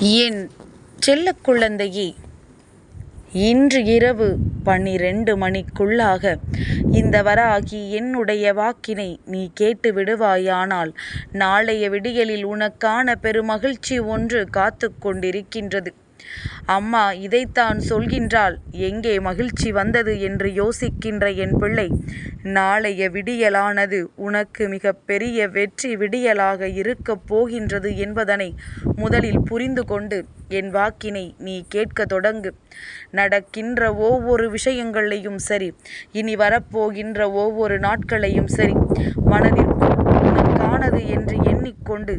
என் செல்ல குழந்தையே இன்று இரவு பன்னிரண்டு மணிக்குள்ளாக இந்த வராகி என்னுடைய வாக்கினை நீ கேட்டு விடுவாயானால் நாளைய விடியலில் உனக்கான பெருமகிழ்ச்சி ஒன்று காத்து கொண்டிருக்கின்றது அம்மா இதைத்தான் சொல்கின்றாள். எங்கே மகிழ்ச்சி வந்தது? என்று யோசிக்கின்ற என் பிள்ளை நாளைய விடியலானது உனக்கு மிக பெரிய வெற்றி விடியலாக இருக்கப் போகின்றது என்பதனை முதலில் புரிந்து கொண்டு என் வாக்கினை நீ கேட்க தொடங்கு. நடக்கின்ற ஒவ்வொரு விஷயங்களையும் சரி இனி வரப்போகின்ற ஒவ்வொரு நாட்களையும் சரி மனதிற்குள் நல்லது என்று எண்ணிக்கொண்டு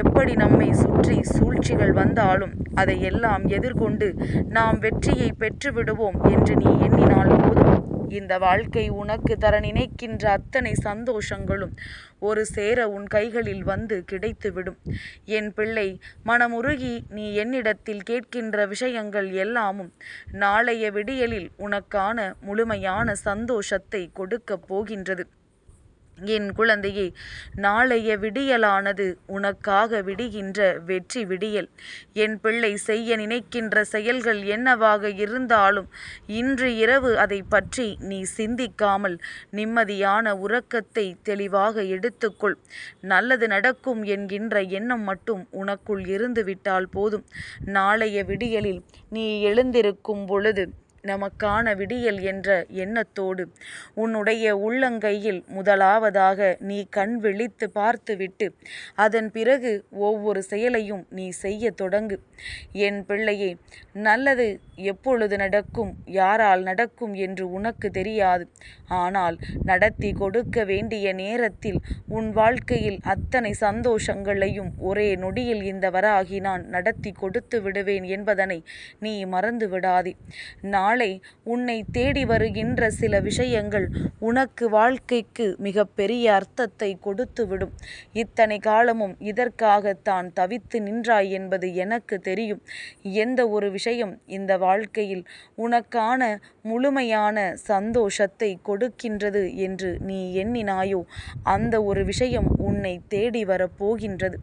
எப்படி நம்மை சுற்றி சூழ்ச்சிகள் வந்தாலும் அதை எல்லாம் எதிர்கொண்டு நாம் வெற்றியை பெற்றுவிடுவோம் என்று நீ எண்ணினால் போதும். இந்த வாழ்க்கை உனக்கு தர நினைக்கின்ற அத்தனை சந்தோஷங்களும் ஒரு சேர உன் கைகளில் வந்து கிடைத்துவிடும். என் பிள்ளை மனமுருகி நீ என்னிடத்தில் கேட்கின்ற விஷயங்கள் எல்லாமும் நாளைய விடியலில் உனக்கான முழுமையான சந்தோஷத்தை கொடுக்கப் போகின்றது. என் குழந்தையே நாளைய விடியலானது உனக்காக விடுகின்ற வெற்றி விடியல். என் பிள்ளை செய்ய நினைக்கின்ற செயல்கள் என்னவாக இருந்தாலும் இன்று இரவு அதை பற்றி நீ சிந்திக்காமல் நிம்மதியான உறக்கத்தை தெளிவாக எடுத்துக்கொள். நல்லது நடக்கும் என்கின்ற எண்ணம் மட்டும் உனக்குள் இருந்துவிட்டால் போதும். நாளைய விடியலில் நீ எழுந்திருக்கும் பொழுது நமக்கான விடியல் என்ற எண்ணத்தோடு உன்னுடைய உள்ளங்கையில் முதலாவதாக நீ கண் விழித்து பார்த்துவிட்டு அதன் பிறகு ஒவ்வொரு செயலையும் நீ செய்ய தொடங்கு. என் பிள்ளையே நல்லது எப்பொழுது நடக்கும் யாரால் நடக்கும் என்று உனக்கு தெரியாது. ஆனால் நடத்தி கொடுக்க வேண்டிய நேரத்தில் உன் வாழ்க்கையில் அத்தனை சந்தோஷங்களையும் ஒரே நொடியில் இந்த வராகி நான் நடத்தி கொடுத்து விடுவேன் என்பதனை நீ மறந்து விடாதே. நாளை உன்னை தேடி வருகின்ற சில விஷயங்கள் உனக்கு வாழ்க்கைக்கு மிகப்பெரிய அர்த்தத்தை கொடுத்துவிடும் இத்தனை காலமும் இதற்காகத்தான் தவித்து நின்றாய் என்பது எனக்கு தெரியும். எந்த ஒரு விஷயம் இந்த வாழ்க்கையில் உனக்கான முழுமையான சந்தோஷத்தை கொடு கொடுக்கின்றது என்று நீ எண்ணினாயோ? அந்த ஒரு விஷயம் உன்னை தேடி வரப்போகின்றது.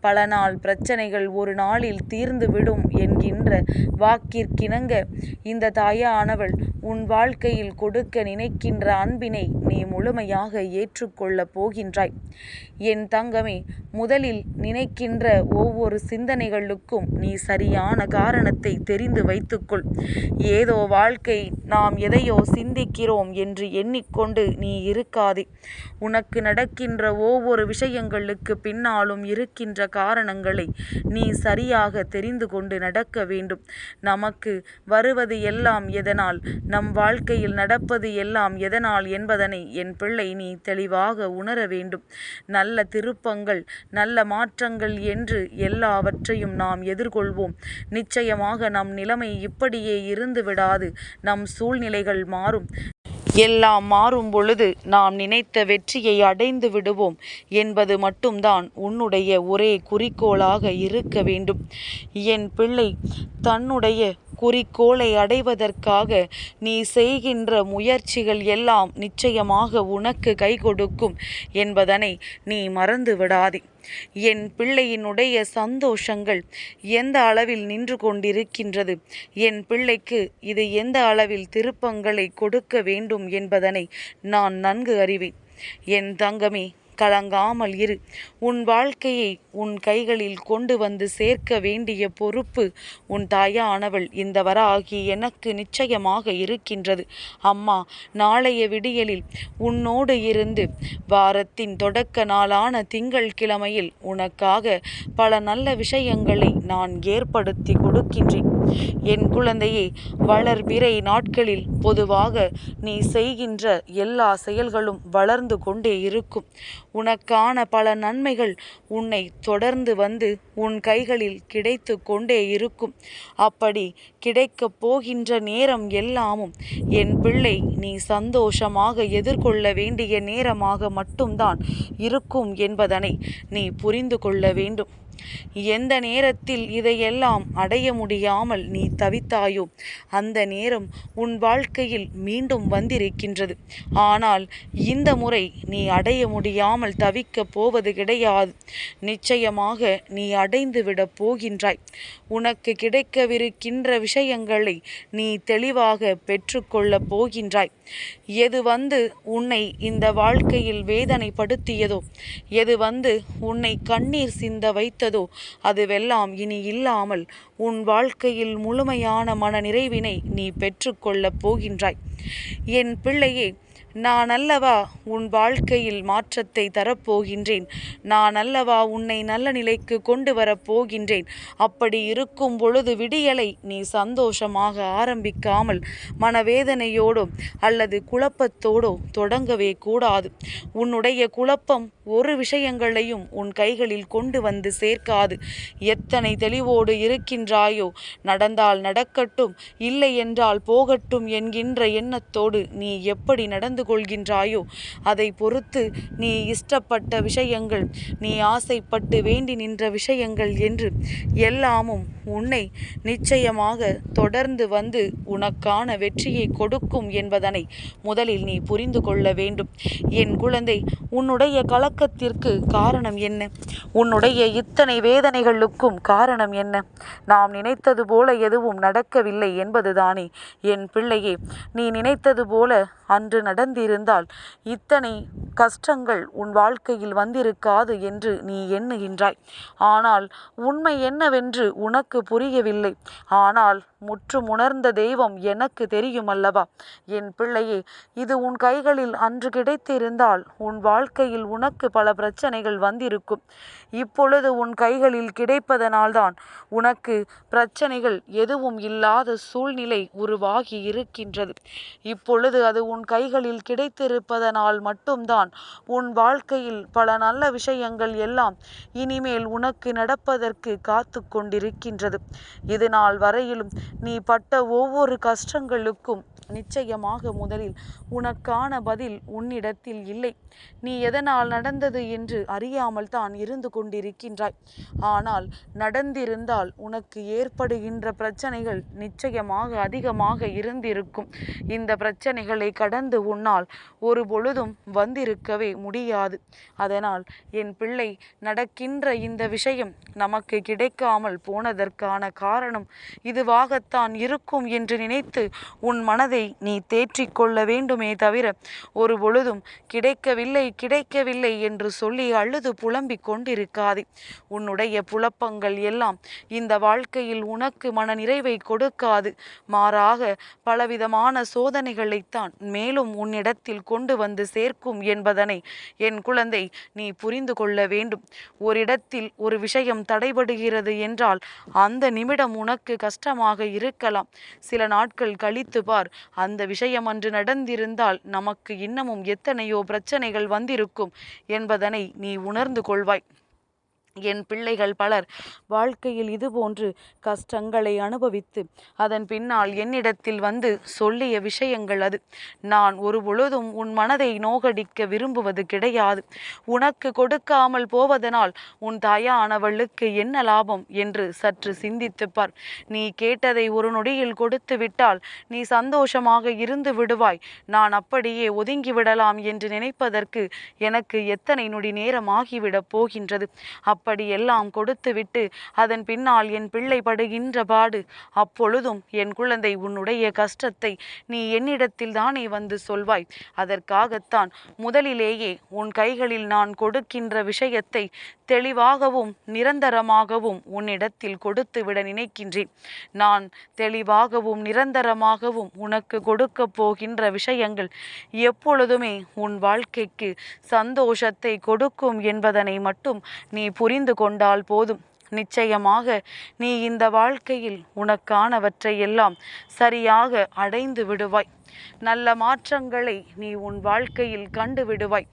பல நாள் பிரச்சனைகள் ஒரு நாளில் தீர்ந்துவிடும் என்கின்ற வாக்கிற்கிணங்க. இந்த தாயானவள் உன் வாழ்க்கையில் கொடுக்க நினைக்கின்ற அன்பினை நீ முழுமையாக ஏற்றுக்கொள்ளப் போகின்றாய். என் தங்கமே முதலில் நினைக்கின்ற ஒவ்வொரு சிந்தனைகளுக்கும் நீ சரியான காரணத்தை தெரிந்து வைத்துக்கொள். ஏதோ வாழ்க்கை நாம் எதையோ சிந்திக்கிறோம் என்று எண்ணிக்கொண்டு நீ இருக்காதே. உனக்கு நடக்கின்ற ஒவ்வொரு விஷயங்களுக்கு பின்னாலும் இருக்கின்ற காரணங்களை நீ சரியாக தெரிந்து கொண்டு நடக்க வேண்டும். நமக்கு வருவது எல்லாம் எதனால்? நம் வாழ்க்கையில் நடப்பது எல்லாம் எதனால் என்பதனை என் பிள்ளை நீ தெளிவாக உணர வேண்டும். நல்ல திருப்பங்கள் நல்ல மாற்றங்கள் என்று எல்லாவற்றையும் நாம் எதிர்கொள்வோம். நிச்சயமாக நம் நிலைமை இப்படியே இருந்து விடாது நம் சூழ்நிலைகள் மாறும். எல்லாம் மாறும் பொழுது நாம் நினைத்த வெற்றியை அடைந்து விடுவோம் என்பது மட்டும்தான் உன்னுடைய ஒரே குறிக்கோளாக இருக்க வேண்டும். என் பிள்ளை தன்னுடைய குறிக்கோளை அடைவதற்காக நீ செய்கின்ற முயற்சிகள் எல்லாம் நிச்சயமாக உனக்கு கை கொடுக்கும் என்பதனை நீ மறந்து விடாதே என் பிள்ளையினுடைய சந்தோஷங்கள் எந்த அளவில் நின்று கொண்டிருக்கின்றது? என் பிள்ளைக்கு இது எந்த அளவில் திருப்பங்களை கொடுக்க வேண்டும் என்பதனை நான் நன்கு அறிவேன். என் தங்கமே கலங்காமல் இரு. உன் வாழ்க்கையை உன் கைகளில் கொண்டு வந்து சேர்க்க வேண்டிய பொறுப்பு உன் தாயானவள் இந்த வராகி எனக்கு நிச்சயமாக இருக்கின்றது. அம்மா நாளைய விடியலில் உன்னோடு இருந்து வாரத்தின் தொடக்க நாளான திங்கள் கிழமையில் உனக்காக பல நல்ல விஷயங்களை நான் ஏற்படுத்தி கொடுக்கின்றேன். என் குழந்தையே வளர்பிறை நாட்களில் பொதுவாக நீ செய்கின்ற எல்லா செயல்களும் வளர்ந்து கொண்டே இருக்கும். உனக்கான பல நன்மைகள் உன்னை தொடர்ந்து வந்து உன் கைகளில் கிடைத்து கொண்டே இருக்கும். அப்படி கிடைக்கப் போகின்ற நேரம் எல்லாமும் என் பிள்ளை நீ சந்தோஷமாக எதிர்கொள்ள வேண்டிய நேரமாக மட்டும்தான் இருக்கும் என்பதனை நீ புரிந்து கொள்ள வேண்டும். எந்த நேரத்தில் இதையெல்லாம் அடைய முடியாமல் நீ தவித்தாயோ அந்த நேரம் உன் வாழ்க்கையில் மீண்டும் வந்திருக்கின்றது. ஆனால் இந்த முறை நீ அடைய முடியாமல் தவிக்கப் போவது கிடையாது. நிச்சயமாக நீ அடைந்து விடப் போகின்றாய். உனக்கு கிடைக்கவிருக்கின்ற விஷயங்களை நீ தெளிவாக பெற்றுக்கொள்ளப் போகின்றாய். எது வந்து உன்னை இந்த வாழ்க்கையில் வேதனைப்படுத்தியதோ எது வந்து உன்னை கண்ணீர் சிந்த வைத்த அதுவெல்லாம் இனி இல்லாமல் உன் வாழ்க்கையில் முழுமையான மன நிறைவினை நீ பெற்றுக்கொள்ளப் போகின்றாய். என் பிள்ளையே நான் அல்லவா உன் வாழ்க்கையில் மாற்றத்தை தரப்போகின்றேன். நான் அல்லவா உன்னை நல்ல நிலைக்கு கொண்டு வரப் போகின்றேன் அப்படி இருக்கும் பொழுது விடியலை நீ சந்தோஷமாக ஆரம்பிக்காமல் மனவேதனையோடோ அல்லது குழப்பத்தோடோ தொடங்கவே கூடாது. உன்னுடைய குழப்பம் ஒரு விஷயங்களையும் உன் கைகளில் கொண்டு வந்து சேர்க்காது. எத்தனை தெளிவோடு இருக்கின்றாயோ நடந்தால் நடக்கட்டும் இல்லை என்றால் போகட்டும் என்கின்ற எண்ணத்தோடு நீ எப்படி நடந்து கொள்கின்றாயோ? அதை பொறுத்து நீ இஷ்டப்பட்ட விஷயங்கள் நீ ஆசைப்பட்டு வேண்டி நின்ற விஷயங்கள் என்று எல்லாமும் உன்னை நிச்சயமாக தொடர்ந்து வந்து உனக்கான வெற்றியை கொடுக்கும் என்பதனை முதலில் நீ புரிந்து கொள்ள வேண்டும். என் குழந்தை உன்னுடைய கலக்கத்திற்கு காரணம் என்ன? உன்னுடைய இத்தனை வேதனைகளுக்கும் காரணம் என்ன? நாம் நினைத்தது போல எதுவும் நடக்கவில்லை என்பதுதானே? என் பிள்ளையே நீ நினைத்தது போல அன்று நடந்த நடந்திருந்தால் இத்தனை கஷ்டங்கள் உன் வாழ்க்கையில் வந்திருக்காது என்று நீ எண்ணுகின்றாய். ஆனால் உண்மை என்னவென்று உனக்கு புரியவில்லை. ஆனால் முற்றும் உணர்ந்த தெய்வம் எனக்கு தெரியும் அல்லவா என் பிள்ளையே இது உன் கைகளில் அன்று கிடைத்திருந்தால் உன் வாழ்க்கையில் உனக்கு பல பிரச்சனைகள் வந்திருக்கும். இப்பொழுது உன் கைகளில் கிடைப்பதனால்தான் உனக்கு பிரச்சனைகள் எதுவும் இல்லாத சூழ்நிலை உருவாகி இருக்கின்றது. இப்பொழுது அது உன் கைகளில் கிடைத்திருப்பதனால் மட்டும்தான் உன் வாழ்க்கையில் பல நல்ல விஷயங்கள் எல்லாம் இனிமேல் உனக்கு நடப்பதற்கு காத்து கொண்டிருக்கின்றது. இது நாள் வரையிலும் நீ பட்ட ஒவ்வொரு கஷ்டங்களுக்கும் நிச்சயமாக முதலில் உனக்கான பதில் உன்னிடத்தில் இல்லை. நீ எதனால் நடந்தது என்று அறியாமல் தான் இருந்து கொண்டிருக்கின்றாய். ஆனால் நடந்திருந்தால் உனக்கு ஏற்படுகின்ற பிரச்சனைகள் நிச்சயமாக அதிகமாக இருந்திருக்கும். இந்த பிரச்சனைகளை கடந்து உன்னால் ஒரு பொழுதும் வந்திருக்கவே முடியாது. அதனால் என் பிள்ளை நடக்கின்ற இந்த விஷயம் நமக்கு கிடைக்காமல் போனதற்கான காரணம் இதுவாகத்தான் இருக்கும் என்று நினைத்து உன் மனதை நீ தேற்றிக்கொள்ள வேண்டுமே தவிர ஒரு பொழுதும் கிடைக்கவில்லை கிடைக்கவில்லை என்று சொல்லி அழுது புலம்பிக் கொண்டிருக்காதே. உன்னுடைய புலப்பங்கள் எல்லாம் இந்த வாழ்க்கையில் உனக்கு மன நிறைவை கொடுக்காது. மாறாக பலவிதமான சோதனைகளைத்தான் மேலும் உன்னிடத்தில் கொண்டு வந்து சேர்க்கும் என்பதனை என் குழந்தை நீ புரிந்து கொள்ள வேண்டும். ஓரிடத்தில் ஒரு விஷயம் தடைபடுகிறது என்றால் அந்த நிமிடம் உனக்கு கஷ்டமாக இருக்கலாம். சில நாட்கள் கழித்து பார் அந்த விஷயம் அன்று நடந்திருந்தால் நமக்கு இன்னமும் எத்தனையோ பிரச்சனைகள் வந்திருக்கும் என்பதனை நீ உணர்ந்து கொள்வாய். என் பிள்ளைகள் பலர் வாழ்க்கையில் இதுபோன்று கஷ்டங்களை அனுபவித்து அதன் பின்னால் என்னிடத்தில் வந்து சொல்லிய விஷயங்கள் அது. நான் ஒரு பொழுதும் உன் மனதை நோகடிக்க விரும்புவது கிடையாது. உனக்கு கொடுக்காமல் போவதனால் உன் தாயானவளுக்கு என்ன லாபம் என்று சற்று சிந்தித்துப்பார். நீ கேட்டதை ஒரு நொடியில் கொடுத்து விட்டால் நீ சந்தோஷமாக இருந்து விடுவாய். நான் அப்படியே ஒதுங்கி விடலாம் என்று நினைப்பதற்கு எனக்கு எத்தனை நொடி நேரம் ஆகிவிடப் போகின்றது. அப்படியெல்லாம் கொடுத்துவிட்டு அதன் பின்னால் என் பிள்ளை படுகின்ற பாடு அப்பொழுதும் என் குழந்தை உன்னுடைய கஷ்டத்தை நீ என்னிடத்தில் தானே வந்து சொல்வாய். அதற்காகத்தான் முதலிலேயே உன் கைகளில் நான் கொடுக்கின்ற விஷயத்தை தெளிவாகவும் நிரந்தரமாகவும் உன்னிடத்தில் கொடுத்து விட நினைக்கின்றேன். நான் தெளிவாகவும் நிரந்தரமாகவும் உனக்கு கொடுக்க போகின்ற விஷயங்கள் எப்பொழுதுமே உன் வாழ்க்கைக்கு சந்தோஷத்தை கொடுக்கும் என்பதனை மட்டும் நீ புரிந்து கொண்டால் போதும். நிச்சயமாக நீ இந்த வாழ்க்கையில் உனக்கானவற்றை எல்லாம் சரியாக அடைந்து விடுவாய். நல்ல மாற்றங்களை நீ உன் வாழ்க்கையில் கண்டு விடுவாய்.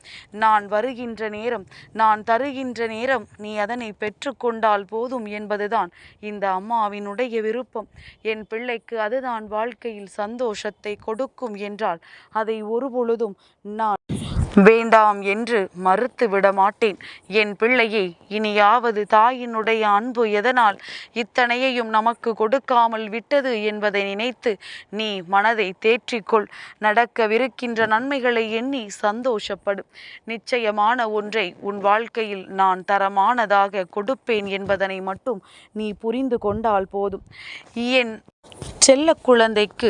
நான் வருகின்ற நேரம் நான் தருகின்ற நேரம் நீ அதனை பெற்றுக்கொண்டால் போதும் என்பதுதான் இந்த அம்மாவினுடைய விருப்பம். என் பிள்ளைக்கு அதுதான் வாழ்க்கையில் சந்தோஷத்தை கொடுக்கும் என்றால் அதை ஒரு பொழுதும் நான் வேண்டாம் என்று மறுத்து விடமாட்டேன். என் பிள்ளையை இனியாவது தாயினுடைய அன்பு எதனால்? இத்தனையையும் நமக்கு கொடுக்காமல் விட்டது என்பதை நினைத்து நீ மனதை தேற்றிக்கொள். நடக்கவிருக்கின்ற நன்மைகளை எண்ணி சந்தோஷப்படும் நிச்சயமான ஒன்றை உன் வாழ்க்கையில் நான் தரமானதாக கொடுப்பேன் என்பதனை மட்டும் நீ புரிந்து கொண்டால் போதும். என் செல்ல குழந்தைக்கு